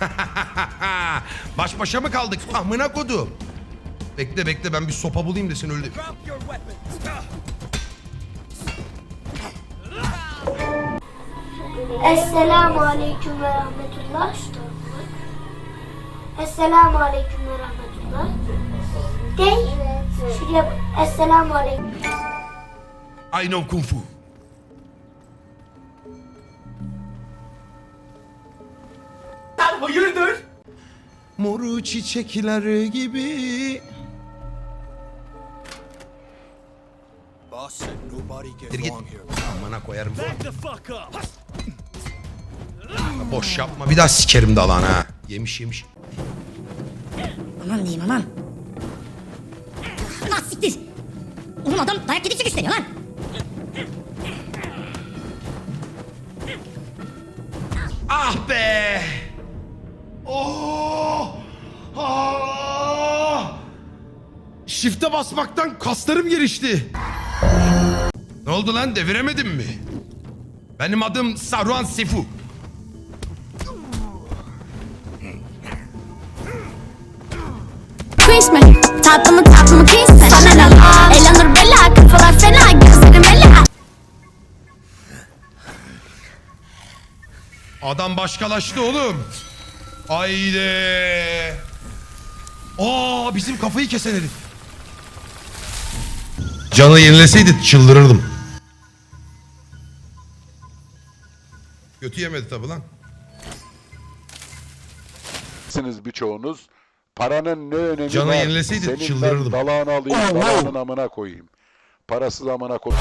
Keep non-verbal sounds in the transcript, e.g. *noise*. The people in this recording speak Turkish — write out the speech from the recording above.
*laughs* Baş başa mı kaldık? Amına kodum. Bekle bekle ben bir sopa bulayım da seni öldür. Esselamu Aleyküm ve Rahmetullah. Esselamu Aleyküm ve Rahmetullah. Dey. Şuraya. Esselamu Aleyküm. I know kung fu. Hayırdır? Moru çiçekler gibi. Gir git. Amına koyarım. Boş yapma bir daha sikerim dalan ha. Yemiş yemiş. Aman diyeyim aman. Lan siktir. Oğlum adam dayak yedikçe güçleniyor lan. Ah be! Shift'e basmaktan kaslarım gelişti. Ne oldu lan deviremedim mi? Benim adım Saruhan. Cringe mi? Tatlı mı tatlı mı cringe Sana ne lan? Elanur bela kafalar fena gözlerim ela Adam başkalaştı oğlum. Haydi. Aa bizim kafayı kesen herif. Canı yenileseydi çıldırırdım. Götü yemedi tabi lan. Siniz birçoğunuz. Paranın ne önemi Canı var? yenileseydi Senin çıldırırdım. dalağını alayım, dalağının amına koyayım. Parasız amına koy.